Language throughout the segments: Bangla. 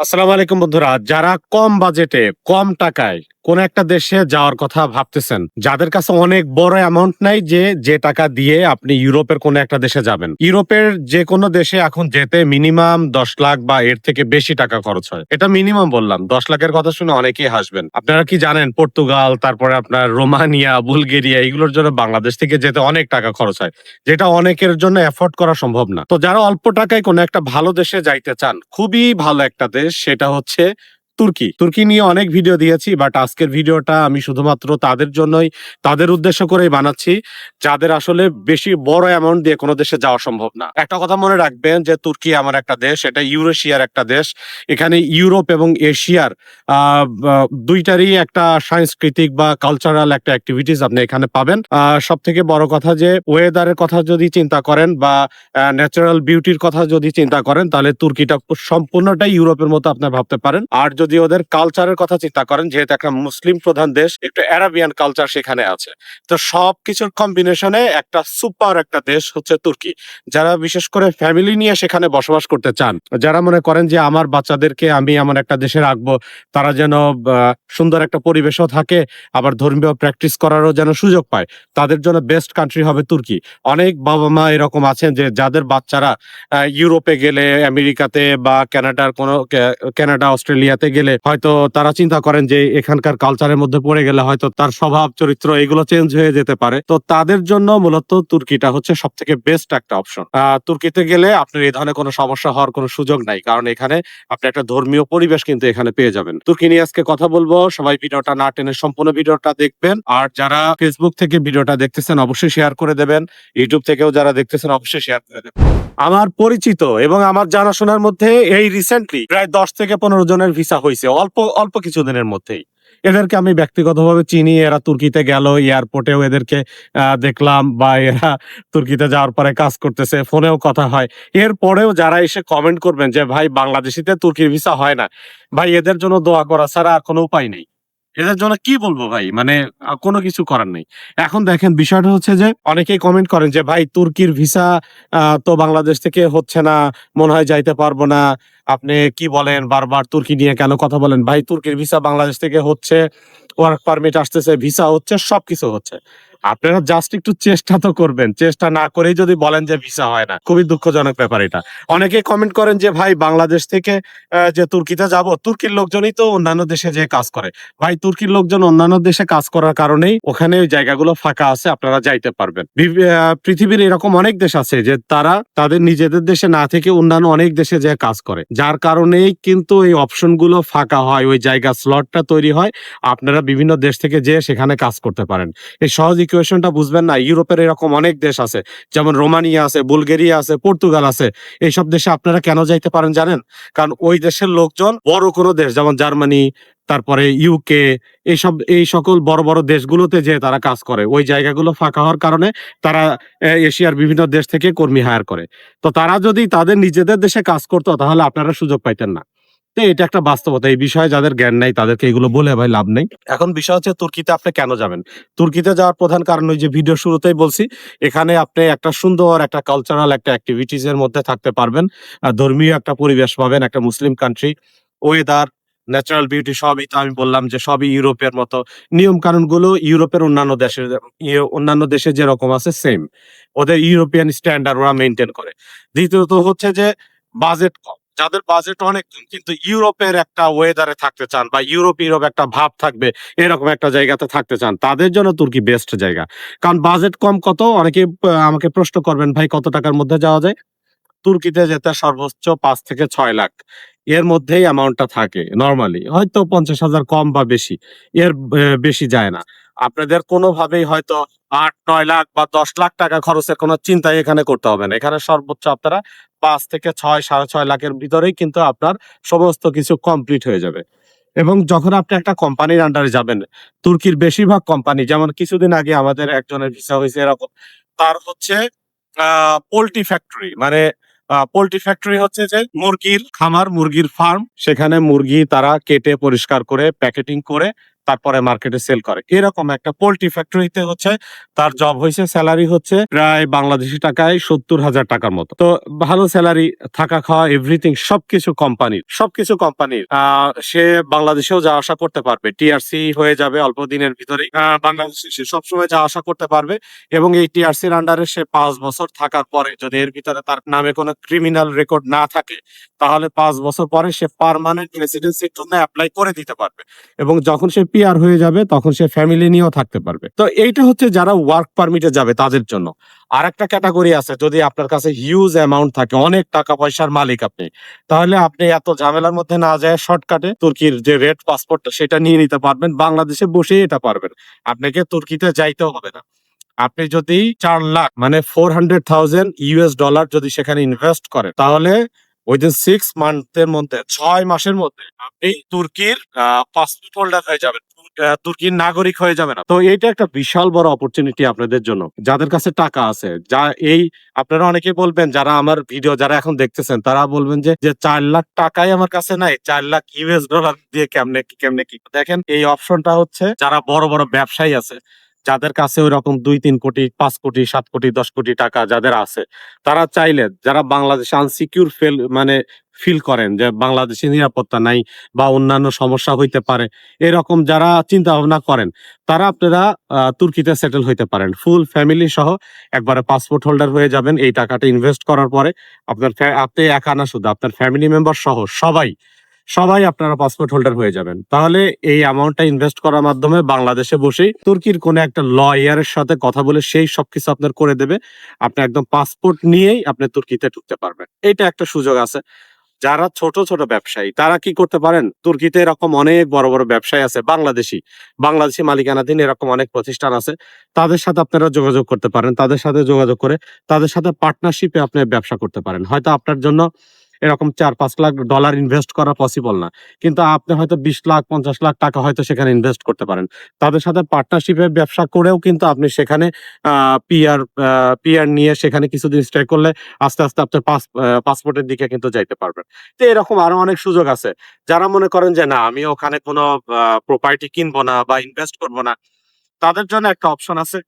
আসসালামু আলাইকুম বন্ধুরা যারা কম বাজেটে কম টাকায় কোন একটা দেশে যাওয়ার কথা ভাবতেছেন, যাদের কাছে অনেক বড় অ্যামাউন্ট নাই যে যে টাকা দিয়ে আপনি ইউরোপের কোন একটা দেশে যাবেন। ইউরোপের যে কোনো দেশে এখন যেতে মিনিমাম দশ লাখ বা এর থেকে বেশি টাকা খরচ হয়। এটা মিনিমাম বললাম, দশ লাখের কথা শুনে অনেকেই হাসবেন। আপনারা কি জানেন, পর্তুগাল, তারপরে আপনার রোমানিয়া, বুলগেরিয়া, এগুলোর জন্য বাংলাদেশ থেকে যেতে অনেক টাকা খরচ হয়, যেটা অনেকের জন্য এফোর্ড করা সম্ভব না। তো যারা অল্প টাকায় কোনো একটা ভালো দেশে যাইতে চান, খুবই ভালো একটা দেশ, সেটা হচ্ছে তুর্কি। তুর্কি নিয়ে অনেক ভিডিও দিয়েছি বাট আজকের ভিডিওটা আমি শুধুমাত্র তাদের জন্যই, তাদের উদ্দেশ্য করেই বানাচ্ছি, যাদের আসলে বেশি বড় অ্যামাউন্ট দিয়ে কোনো দেশে যাওয়া সম্ভব না। একটা কথা মনে রাখবেন যে তুর্কি আমার একটা দেশ, এটা ইউরেশিয়ার একটা দেশ। এখানে ইউরোপ এবং এশিয়ার দুইটারই একটা সাংস্কৃতিক বা কালচারাল একটা অ্যাক্টিভিটিস আপনি এখানে পাবেন। সব থেকে বড় কথা যে ওয়েদারের কথা যদি চিন্তা করেন বা ন্যাচারাল বিউটির কথা যদি চিন্তা করেন, তাহলে তুর্কিটা সম্পূর্ণটাই ইউরোপের মতো আপনি ভাবতে পারেন। আর ওদের কালচারের কথা চিন্তা করেন, যেহেতু একটা মুসলিম প্রধান দেশ, একটু অ্যারাবিয়ান কালচার সেখানে আছে। তো সব কিছুর কম্বিনেশনে একটা সুপার একটা দেশ হচ্ছে তুর্কি। যারা বিশেষ করে ফ্যামিলি নিয়ে সেখানে বসবাস করতে চান, যারা মনে করেন যে আমার বাচ্চাদেরকে আমি এমন একটা দেশে রাখব, তারা যেন সুন্দর একটা পরিবেশও থাকে, আবার ধর্মীয় প্র্যাকটিস করারও যেন সুযোগ পায়, তাদের জন্য বেস্ট কান্ট্রি হবে তুর্কি। অনেক বাবা মা এরকম আছেন যে যাদের বাচ্চারা ইউরোপে গেলে, আমেরিকাতে বা কানাডার কোনো কে- কানাডা অস্ট্রেলিয়াতে গেলে হয়তো তারা চিন্তা করেন যে এখানকার কালচারের মধ্যে পড়ে গেলে হয়তো তার স্বভাব, চরিত্র এগুলো চেঞ্জ হয়ে যেতে পারে। তো তাদের জন্য মূলত তুর্কিটা হচ্ছে সব থেকে বেস্ট একটা অপশন তুর্কিতে গেলে আপনার এই ধরনের কোনো সমস্যা হওয়ার কোনো সুযোগ নাই, কারণ এখানে আপনি একটা ধর্মীয় পরিবেশ কিন্তু এখানে পেয়ে যাবেন। তুর্কি নিয়ে আজকে কথা বলব, সবাই ভিডিওটা না টেনে সম্পূর্ণ ভিডিওটা দেখবেন। আর যারা ফেসবুক থেকে ভিডিওটা দেখতেছেন, অবশ্যই শেয়ার করে দেবেন। ইউটিউব থেকেও যারা দেখতেছেন, অবশ্যই শেয়ার করে দেবেন। আমার পরিচিত এবং আমার জানাশোনার মধ্যে এই রিসেন্টলি প্রায় দশ থেকে পনেরো জনের ভিসা হয়েছে অল্প অল্প কিছুদিনের মধ্যেই। এদেরকে আমি ব্যক্তিগতভাবে চিনি, এরা তুর্কিতে গেল, এয়ারপোর্টেও এদেরকে দেখলাম বা এরা তুর্কিতে যাওয়ার পরে কাজ করতেছে, ফোনেও কথা হয়। এরপরেও যারা এসে কমেন্ট করবেন যে, ভাই, বাংলাদেশিতে তুর্কির ভিসা হয় না। ভাই, এদের জন্য দোয়া করা ছাড়া আর কোনো উপায় নেই। এদের জন্য কি বলব ভাই? মানে কোনো কিছু করার নেই। এখন দেখেন, বিষয়টা হচ্ছে যে, অনেকেই কমেন্ট করেন যে, ভাই, তুর্কির ভিসা তো বাংলাদেশ থেকে হচ্ছে না, মনে হয় যাইতে পারব না। আপনি কি বলেন? বারবার তুর্কি নিয়ে কেন কথা বলেন? ভাই, তুর্কির ভিসা বাংলাদেশ থেকে হচ্ছে ওয়ার্ক পারমিট আসতেছে ভিসা হচ্ছে, সবকিছু হচ্ছে। আপনারা জাস্ট একটু চেষ্টা তো করবেন। চেষ্টা না করেই যদি বলেন যে ভিসা হয় না। খুবই দুঃখজনক ব্যাপার এটা। অনেকে কমেন্ট করেন যে, ভাই, বাংলাদেশ থেকে যে তুর্কিতে যাব, তুর্কির লোকজনই তো অন্যান্য দেশে যে কাজ করে। ভাই, তুর্কির লোকজন অন্যান্য দেশে কাজ করার কারণেই ওখানে ওই জায়গাগুলো ফাঁকা আছে, আপনারা যাইতে পারবেন। পৃথিবীর এরকম অনেক দেশ আছে যে, তারা তাদের নিজেদের দেশে না থেকে অন্যান্য অনেক দেশে যে কাজ করে। যার কারণেই কিন্তু এই অপশনগুলো ফাঁকা হয়, ওই জায়গা স্লটটা তৈরি হয়। আপনারা বিভিন্ন দেশ থেকে যেয়ে সেখানে কাজ করতে পারেন। এই সহজ ইকুয়েশনটা বুঝবেন না, ইউরোপের এরকম অনেক দেশ আছে, যেমন রোমানিয়া আছে, বুলগেরিয়া আছে, পর্তুগাল আছে, এইসব দেশে আপনারা কেন যাইতে পারেন জানেন? কারণ ওই দেশের লোকজন বড় কোনো দেশ, যেমন জার্মানি, তারপরে ইউকে এইসব, এই সকল বড় বড় দেশগুলোতে যে তারা কাজ করে। ওই জায়গাগুলো ফাঁকা হওয়ার কারণে তারা এশিয়ার বিভিন্ন দেশ থেকে কর্মী হায়ার করে। তো তারা যদি তাদের নিজেদের দেশে কাজ করতো, তাহলে আপনারা সুযোগ পাইতেন না। তো এটা একটা বাস্তবতা। এই বিষয়ে যাদের জ্ঞান নাই, তাদেরকে এগুলো বলে ভাই লাভ নেই। এখন বিষয় হচ্ছে তুর্কিতে আপনি কেন যাবেন? তুর্কিতে যাওয়ার প্রধান কারণ ওই যে ভিডিও শুরুতেই বলছি, এখানে আপনি একটা সুন্দর, একটা কালচারাল একটা অ্যাক্টিভিটিস এর মধ্যে থাকতে পারবেন। ধর্মীয় একটা পরিবেশ পাবেন, একটা Muslim country weather natural beauty সবই তো আমি বললাম যে সবই ইউরোপের মতো। নিয়ম কানুনগুলো ইউরোপের অন্যান্য দেশের ইয়ে- অন্যান্য দেশে যেরকম আছে সেম ওদের ইউরোপিয়ান স্ট্যান্ডার্ড ওরা মেনটেন করে। দ্বিতীয়ত হচ্ছে যে বাজেট কম। যাদের বাজেট অনেক কিন্তু ইউরোপের একটা ওয়েদারে থাকতে চান বা ইউরোপ ইউরোপ একটা ভাব থাকবে, এরকম একটা জায়গাতে থাকতে চান, তাদের জন্য তুর্কি বেস্ট জায়গা। কারণ বাজেট কম কত? অনেকে আমাকে প্রশ্ন করবেন, ভাই, কত টাকার মধ্যে যাওয়া যায়? তুর্কিতে যেতে সর্বোচ্চ পাঁচ থেকে ছয় লাখ। এর মধ্যেই অ্যামাউন্টটা থাকে নর্মালি হয়তো পঞ্চাশ হাজার কম বা বেশি। এর বেশি যায় না। আপনাদের কোনোভাবেই হয়তো আট, নয় লাখ বা দশ লাখ টাকা খরচের কোনো চিন্তাই এখানে করতে হবে না। এখানে সর্বোচ্চ আপনারা পাঁচ থেকে ছয়, সাড়ে ছয় লাখের ভিতরেই কিন্তু আপনার সমস্ত কিছু কমপ্লিট হয়ে যাবে। এবং যখন আপনি একটা কোম্পানির আন্ডারে যাবেন, তুর্কির বেশিরভাগ কোম্পানি যেমন কিছুদিন আগে আমাদের একজনের ভিসা হয়েছে এরকম, তার হচ্ছে পোল্ট্রি ফ্যাক্টরি মানে পোল্ট্রি ফ্যাক্টরি হচ্ছে যে মুরগির খামার, মুরগির ফার্ম সেখানে মুরগি তারা কেটে পরিষ্কার করে, প্যাকেটিং করে তারপরে মার্কেটে সেল করে। এরকম একটা পোল্ট্রি ফ্যাক্টরিতে হচ্ছে তার জব হয়েছে স্যালারি হচ্ছে প্রায় বাংলাদেশি টাকায় সত্তর হাজার টাকার মতো। তো ভালো স্যালারি থাকা খাওয়া এভরিথিং সবকিছু কোম্পানির সবকিছু কোম্পানির সে বাংলাদেশেও যাওয়া আসা করতে পারবে। টিআরসি হয়ে যাবে অল্প দিনের ভিতরে বাংলাদেশে সে সবসময় যাওয়া আসা করতে পারবে এবং এই টিআরসির আন্ডারে সে পাঁচ বছর থাকার পরে যদি এর ভিতরে তার নামে কোনো ক্রিমিনাল রেকর্ড না থাকে, তাহলে পাঁচ বছর পরে সে পার্মানেন্ট রেসিডেন্সির জন্য অ্যাপ্লাই করে দিতে পারবে। এবং যখন সে পিআর হয়ে যাবে, তখন সে ফ্যামিলি নিয়েও থাকতে পারবে। তো এইটা হচ্ছে যারা ওয়ার্ক পারমিটে যাবে তাদের জন্য। আর একটা ক্যাটাগরি আছে, যদি আপনার কাছে হিউজ অ্যামাউন্ট থাকে, অনেক টাকা পয়সার মালিক আপনি, তাহলে আপনি এত ঝামেলার মধ্যে না যায় শর্টকাটে তুর্কির যে রেড পাসপোর্টটা সেটা নিয়ে নিতে পারবেন, বাংলাদেশে বসেই এটা পারবেন। আপনাকে তুর্কিতে যাইতেও হবে না। আপনি যদি চার লাখ মানে four hundred thousand US dollar যদি সেখানে ইনভেস্ট করেন, তাহলে উইদিন সিক্স মান্থের মধ্যে, ছয় মাসের মধ্যে আপনি তুর্কির পাসপোর্ট হোল্ডার হয়ে যাবেন। তুর্কির নাগরিক হয়ে যাবে না তো এইটা একটা বিশাল বড় অপরচুনিটি আপনাদের জন্য। যাদের কাছে টাকা আছে, যা এই, আপনারা অনেকে বলবেন, যারা আমার ভিডিও যারা এখন দেখতেছেন, তারা বলবেন যে যে চার লাখ টাকাই আমার কাছে নাই, চার লাখ ইউএস ডলার দিয়ে কেমনে কি কেমনে কি? দেখেন, এই অপশনটা হচ্ছে, যারা বড় বড় ব্যবসায়ী আছে যাদের কাছে ওই রকম দুই, তিন কোটি, পাঁচ কোটি, সাত কোটি, দশ কোটি টাকা যাদের আছে, তারা চাইলে যারা বাংলাদেশে আনসিকিউর ফেল মানে ফিল করেন যে বাংলাদেশে নিরাপত্তা নাই বা অন্যান্য সমস্যা হইতে পারে, এরকম যারা চিন্তা ভাবনা করেন, তারা আপনারা তুর্কিতে সেটেল হইতে পারেন। ফুল ফ্যামিলি সহ একবারে পাসপোর্ট হোল্ডার হয়ে যাবেন, এই টাকাটা ইনভেস্ট করার পরে আপনার আপনি একা না শুধু আপনার ফ্যামিলি মেম্বার সহ সবাই সবাই আপনারা পাসপোর্ট হোল্ডার হয়ে যাবেন। তাহলে এই অ্যামাউন্টটা ইনভেস্ট করার মাধ্যমে বাংলাদেশে বসেই তুর্কির কোনো একটা লয়ারের সাথে কথা বলে সেই সবকিছু আপনার করে দেবে। আপনি একদম পাসপোর্ট নিয়েই আপনি তুর্কিতে ঢুকতে পারবেন। এটা একটা সুযোগ আছে। যারা ছোট ছোট ব্যবসায়ী, তারা কি করতে পারেন? তুর্কিতে এরকম অনেক বড় বড় ব্যবসায়ী আছে, বাংলাদেশি। বাংলাদেশি মালিকানাধীন এরকম অনেক প্রতিষ্ঠান আছে। তাদের সাথে আপনারা যোগাযোগ করতে পারেন, তাদের সাথে যোগাযোগ করে তাদের সাথে পার্টনারশিপে আপনি ব্যবসা করতে পারেন। হয়তো আপনার জন্য এরকম চার পাঁচ লাখ ডলার ইনভেস্ট করা পসিবল না। কিন্তু আপনি হয়তো বিশ লাখ, পঞ্চাশ লাখ টাকা হয়তো সেখানে ইনভেস্ট করতে পারেন। তাদের সাথে পার্টনারশিপে ব্যবসা করেও কিন্তু আপনি সেখানে পিয়ার পিয়ার নিয়ে সেখানে কিছুদিন স্টে করলে আস্তে আস্তে আপনার পাস পাসপোর্টের দিকে কিন্তু যাইতে পারবেন তো এরকম আরও অনেক সুযোগ আছে। যারা মনে করেন যে, না, আমি ওখানে কোনো প্রপার্টি কিনবো না বা ইনভেস্ট করব না। তাদের জন্য একটা অপশন আছে।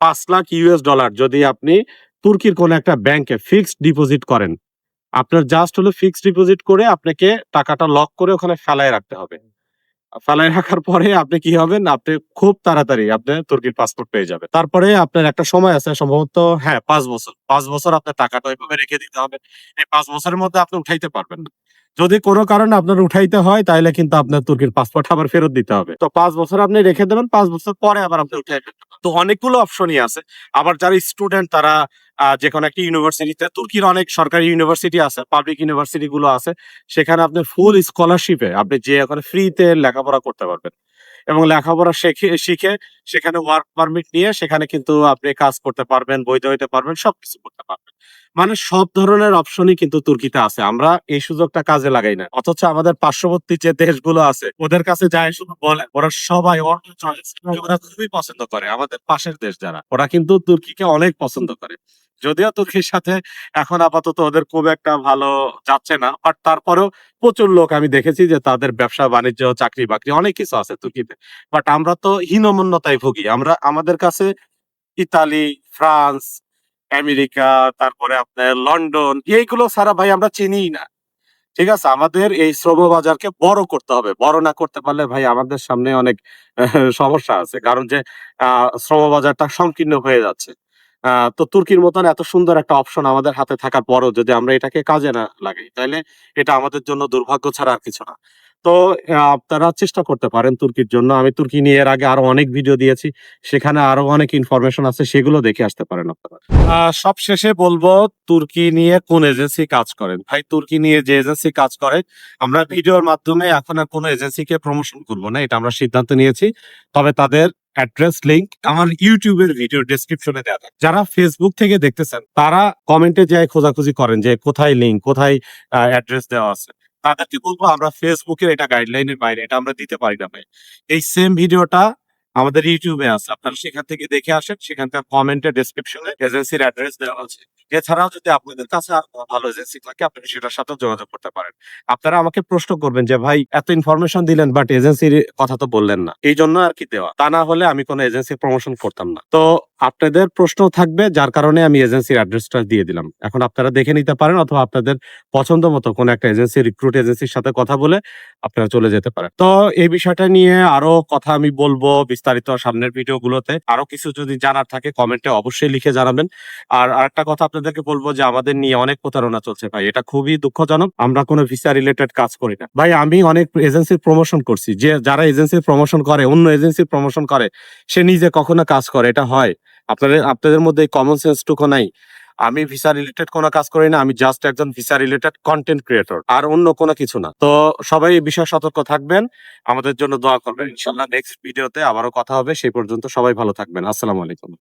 পাঁচ লাখ ইউএস ডলার যদি আপনি তুর্কির কোন একটা ব্যাংকে ফিক্সড ডিপোজিট করেন। আপনার জাস্ট হলো ফিক্সড ডিপোজিট করে আপনাকে টাকাটা লক করে ওখানে ফেলায় রাখতে হবে। ফেলায় রাখার পরে আপনি কি হবেন? আপনি খুব তাড়াতাড়ি আপনি তুর্কির পাসপোর্ট পেয়ে যাবেন। তারপরে আপনার একটা সময় আছে, সম্ভবত হ্যাঁ পাঁচ বছর। পাঁচ বছর আপনার টাকাটা ওইভাবে রেখে দিতে হবে। এই পাঁচ বছরের মধ্যে আপনি উঠাইতে পারবেন না। যদি কোনো কারণে আপনার উঠাইতে হয় তাহলে কিন্তু আপনার তুর্কির পাসপোর্ট আবার ফেরত দিতে হবে। তো পাঁচ বছর আপনি রেখে দেবেন, পাঁচ বছর পরে আবার আপনি উঠাইবেন। তো অনেকগুলো অপশনই আছে। আবার যারা স্টুডেন্ট তারা যে কোনো একটা ইউনিভার্সিটিতে তুর্কির অনেক সরকারি ইউনিভার্সিটি আছে পাবলিক ইউনিভার্সিটি গুলো আছে, সেখানে আপনি ফুল স্কলারশিপে আপনি যে ওখানে ফ্রিতে লেখাপড়া করতে পারবেন। এবং লেখাপড়া শিখে শিখে সেখানে ওয়ার্ক পারমিট নিয়ে সেখানে কিন্তু আপনি কাজ করতে পারবেন বৈধ হইতে পারবেন, সবকিছু করতে পারবেন। মানে সব ধরনের অপশনই কিন্তু তুর্কিতে আছে। আমরা এই সুযোগটা কাজে লাগাই না। অথচ আমাদের পার্শ্ববর্তী যে দেশগুলো আছে, ওদের কাছে যায় শুধু বলে, ওরা সবাই ওরা খুবই পছন্দ করে আমাদের পাশের দেশ যারা। ওরা কিন্তু তুর্কিকে অনেক পছন্দ করে। যদিও তুর্কির সাথে এখন আপাতত ওদের খুব একটা ভালো যাচ্ছে না বাট তারপরেও প্রচুর লোক আমি দেখেছি যে তাদের ব্যবসা, বাণিজ্য, চাকরি বাকরি অনেক কিছু আছে তুর্কিতে। বাট আমরা তো হীনমন্যতায় ভুগি। আমরা, আমাদের কাছে ইতালি, ফ্রান্স আমেরিকা, তারপরে আপনার লন্ডন, এইগুলো ছাড়া ভাই আমরা চিনিই না। ঠিক আছে? আমাদের এই শ্রম বাজারকে বড় করতে হবে। বড় না করতে পারলে ভাই আমাদের সামনে অনেক সমস্যা আছে। কারণ যে শ্রম বাজারটা সংকীর্ণ হয়ে যাচ্ছে। তো তুর্কির মতন এত সুন্দর একটা অপশন আমাদের হাতে থাকার পরও যদি আমরা এটাকে কাজে না লাগাই, তাহলে এটা আমাদের জন্য দুর্ভাগ্য ছাড়া আর কিছু না। তো আপনারা চেষ্টা করতে পারেন তুর্কির জন্য। আমি তুর্কি নিয়ে এর আগে আরও অনেক ভিডিও দিয়েছি। সেখানে আরও অনেক ইনফরমেশন আছে, সেগুলো দেখে আসতে পারেন আপনারা। সব শেষে বলব, তুর্কি নিয়ে কোন এজেন্সি কাজ করেন? ভাই, তুর্কি নিয়ে যে এজেন্সি কাজ করে, আমরা ভিডিওর মাধ্যমে এখন আর কোনো এজেন্সিকে প্রমোশন করব না, এটা আমরা সিদ্ধান্ত নিয়েছি। তবে তাদের অ্যাড্রেস লিংক আমার ইউটিউবের ভিডিও ডেসক্রিপশনে দেওয়া থাকে যারা ফেসবুক থেকে দেখতেছেন, তারা কমেন্টে যায় খোঁজাখুঁজি করেন যে কোথায় লিংক কোথায় অ্যাড্রেস দেওয়া আছে। তাদেরকে বলব, আমরা ফেসবুকের এটা গাইডলাইনের বাইরে, এটা আমরা দিতে পারি না ভাই। এই সেম ভিডিওটা আমাদের ইউটিউবে আছে। আপনারা সেখান থেকে দেখে আসেন, সেখানকার কমেন্টে ডেসক্রিপশনে এজেন্সির অ্যাড্রেস দেওয়া আছে। এছাড়াও যদি আপনাদের কাছে ভালো এজেন্সি থাকে, আপনারা সেটার সাথে যোগাযোগ করতে পারেন। আপনারা আমাকে প্রশ্ন করবেন যে, ভাই, এত ইনফরমেশন দিলেন বাট এজেন্সির কথা তো বললেন না। এই জন্য আর কি দেওয়া। তা না হলে আমি কোনো এজেন্সি প্রমোশন করতাম না। তো আপনাদের প্রশ্ন থাকবে, যার কারণে আমি এজেন্সির অ্যাড্রেসটা দিয়ে দিলাম। এখন আপনারা দেখে নিতে পারেন অথবা আপনাদের পছন্দ মতো কোন একটা এজেন্সি রিক্রুট এজেন্সির সাথে কথা বলে আপনারা চলে যেতে পারেন। তো এই বিষয়টা নিয়ে আরও কথা আমি বলব বিস্তারিত সামনের ভিডিও গুলোতে আরও কিছু যদি জানার থাকে, কমেন্টে অবশ্যই লিখে জানাবেন। আর আরেকটা কথা আপনাদেরকে বলব যে আমাদের নিয়ে অনেক প্রতারণা চলছে ভাই। এটা খুবই দুঃখজনক। আমরা কোনো ভিসা রিলেটেড কাজ করি না। ভাই, আমি অনেক এজেন্সির প্রমোশন করছি। যে, যারা এজেন্সির প্রমোশন করে, অন্য এজেন্সির প্রমোশন করে, সে নিজে কখনো কাজ করে। এটা হয়। আপনাদের আপনাদের মধ্যে কমন সেন্সটুকু নাই। আমি ভিসা রিলেটেড কোনো কাজ করি না, আমি জাস্ট একজন ভিসা রিলেটেড কন্টেন্ট ক্রিয়েটর আর অন্য কোনো কিছু না। তো সবাই এই বিষয়ে সতর্ক থাকবেন। আমাদের জন্য দোয়া করবেন। ইনশাল্লাহ নেক্সট ভিডিওতে আবারও কথা হবে। সেই পর্যন্ত সবাই ভালো থাকবেন। আসসালামু আলাইকুম।